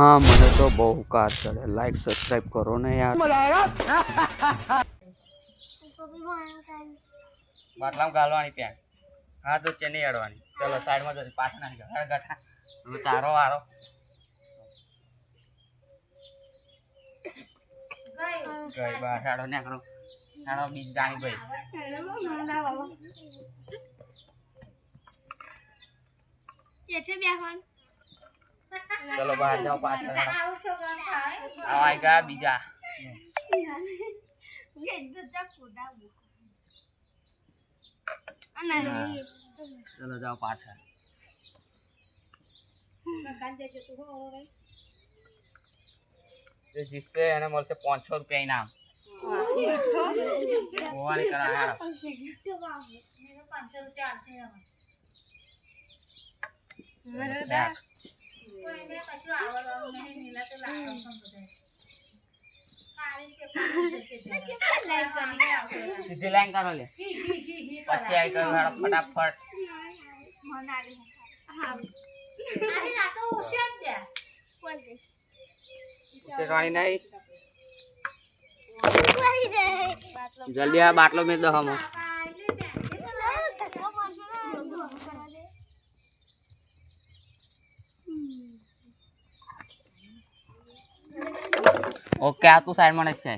હા મને તો બહુ કાર ચડે. લાઈક સબસ્ક્રાઇબ કરો ને યાર. બાટલામાં ગાલવાની ત્યાં. હા તો તે નહીં અડવાની. ચલો સાઈડમાં જતી પાછા નાખી ગયો ગઠા હવે તારો વારો. ગઈ બા સાડો ને કરો સાડો બીજ જાણી ભાઈ ચલો બહાર જાઓ પાછળ. આવાય ગયા બીજા. ચલો જાઓ પાછળ. જે જીતશે એને મળશે પાંચસો રૂપિયા ઇનામ. હોવાની કરા હારો. સીધી લાઈન કરો લે પછી આવી ગયું હારો ફટાફટ શેરવાણી નહીં જલ્દી આ બાટલો મેં દો હમો ઓકે આ તું સાઈડ માં છે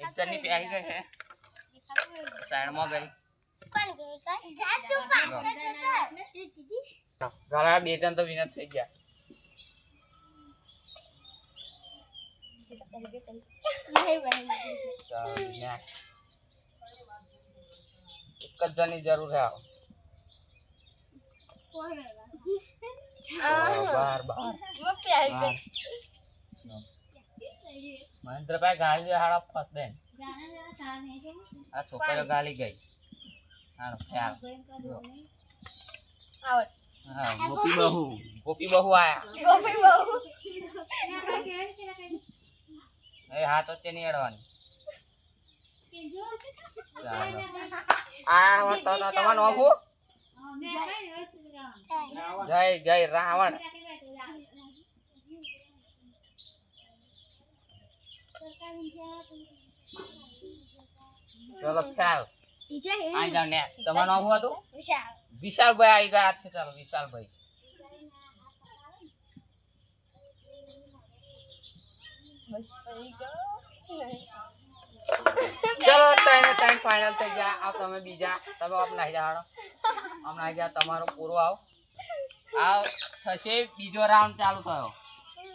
એકદમની પ્યારી ગઈ છે સાઈડ માં ગઈ ઘણા બે જણ તો વિનર થઈ ગયા ચાલો, next. એક જ જણની જરૂર છે આવો બાર બાર બાર મહેન્દ્રભાઈ ગાલી દે હાડા ફસ દે આ છોકરીઓ ગાલી ગઈ હાલો ખ્યાલ જો. હા ગોપી બહુ ગોપી બહુ આયા એ હાથ વચ્ચે નહીં અડવાની ચાલો આ હવે તો તો તમારું નામ શું? જય જય રાવણ ચલો ખ્યાલ આઈ જાવ ને તમારું નામ શું હતું વિશાલભાઈ આવી ગયા છે ચાલો વિશાલભાઈ ચલો ત્રણે ત્રણ ફાઇનલ થઈ ગયા આ તમે બીજા તમે આપ નાઈ જાડો આમ નાઈ જા તમારો પૂરો આવ આ થશે બીજો રાઉન્ડ ચાલુ થયો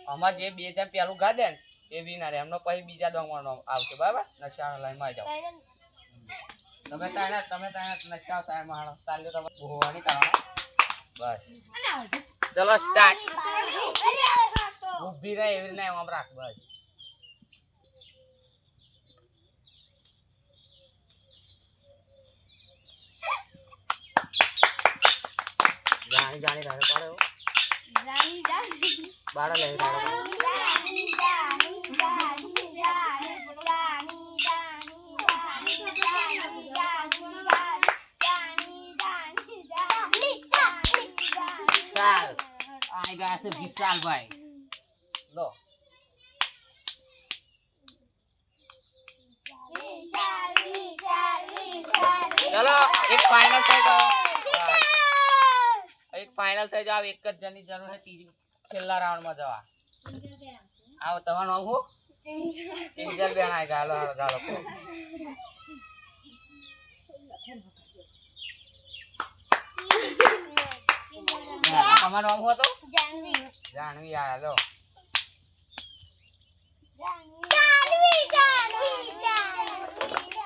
આમાં જે બે જણ પેલું ગાદે ને એ વિનર એમનો પછી બીજા દોંગવાનો આવશે બરાબર નશાનો લાઈનમાં આવી જાઓ તમે તાણે તમે તાણે નચાવ તાણે માણો ચાલ્યો તમે ભોવાની કરવાનો બસ ચલો સ્ટાર્ટ ઊભી રહે એવી એમ આમ રાખ બસ আমি জানি না পারো জানি জানি বাড়ালে आएगा ऐसे विशाल भाई लो चलो, एक फाइनल तय करो ફાઇનલ થઈ જાવ એક જ જણની જરૂર છે ત્રીજી છેલ્લા રાઉન્ડમાં જવા. આવો તમારું નામ શું? કિંજલ બેન આવી ગાલો હાલો ગાલો. હા, તમારું હતું? જાણવી આયા લો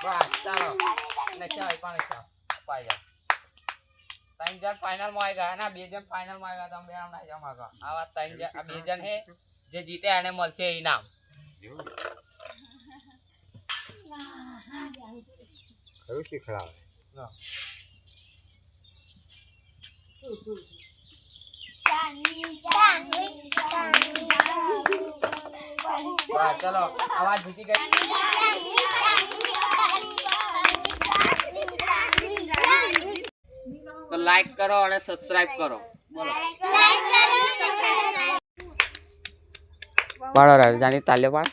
બસ ચાલો. ને ચાલ પણ ચાલો પાઈ જાઓ. ત્રણ જણ ફાઇનલમાં આવી ગયા ના બે જણ ફાઇનલમાં આવ્યા તમે બે આમ ના જમા આ આવા ત્રણ જણ આ બે જણ હે જે જીતે એને મળશે ઇનામ. કયું શીખડાવે. ચલો. આવાજ જીતી ગઈ. લાઈક કરો અને સબસ્ક્રાઇબ કરો. બોલો. પાડો રાજાની તાલ્યો પાડ